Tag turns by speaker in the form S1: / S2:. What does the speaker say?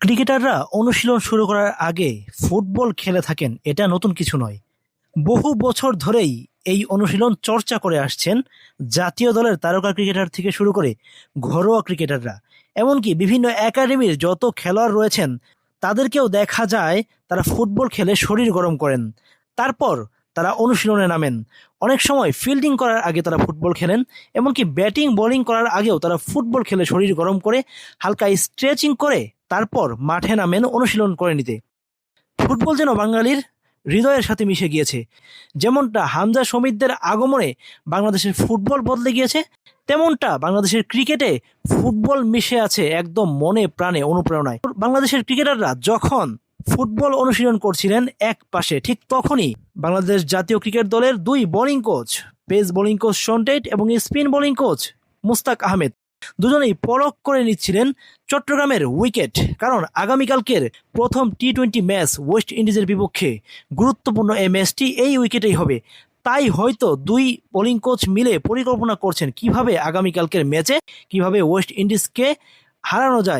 S1: ক্রিকেটাররা অনুশীলন শুরু করার আগে ফুটবল খেলে থাকেন, এটা নতুন কিছু নয়। বহু বছর ধরেই এই অনুশীলন চর্চা করে আসছেন জাতীয় দলের তারকা ক্রিকেটার থেকে শুরু করে ঘরোয়া ক্রিকেটাররা। এমনকি বিভিন্ন একাডেমির যত খেলোয়াড় রয়েছেন, তাদেরকেও দেখা যায় তারা ফুটবল খেলে শরীর গরম করেন। তারপর তারা অনুশীলনে নামেন। অনেক সময় ফিল্ডিং করার আগে তারা ফুটবল খেলেন, এমনকি ব্যাটিং, বোলিং করার আগেও তারা ফুটবল খেলে শরীর গরম করে, হালকা স্ট্রেচিং করে তারপর মাঠে নামেন অনুশীলন করে নিতে। ফুটবল যেন বাঙালির হৃদয়ের সাথে মিশে গিয়েছে। যেমনটা হামজা সমিতদের আগমনে বাংলাদেশের ফুটবল বদলে গিয়েছে, তেমনটা বাংলাদেশের ক্রিকেটে ফুটবল মিশে আছে একদম মনে প্রাণে অনুপ্রেরণায়। বাংলাদেশের ক্রিকেটাররা যখন ফুটবল অনুশীলন করছিলেন এক পাশে, ঠিক তখনই বাংলাদেশ জাতীয় ক্রিকেট দলের দুই bowling coach, pace bowling coach Shaun Tait এবং spin bowling coach Mushtaq Ahmed দুজনেই পরখ করে নিচ্ছিলেন চট্টগ্রামের উইকেট। কারণ আগামীকালকের প্রথম টি টোয়েন্টি ম্যাচ ওয়েস্ট ইন্ডিজের বিপক্ষে গুরুত্বপূর্ণ এই ম্যাচটি এই উইকেটেই হবে। তাই হয়তো দুই বোলিং কোচ মিলে পরিকল্পনা করছেন কীভাবে আগামীকালকের ম্যাচে, কীভাবে ওয়েস্ট ইন্ডিজকে হারানো যায়।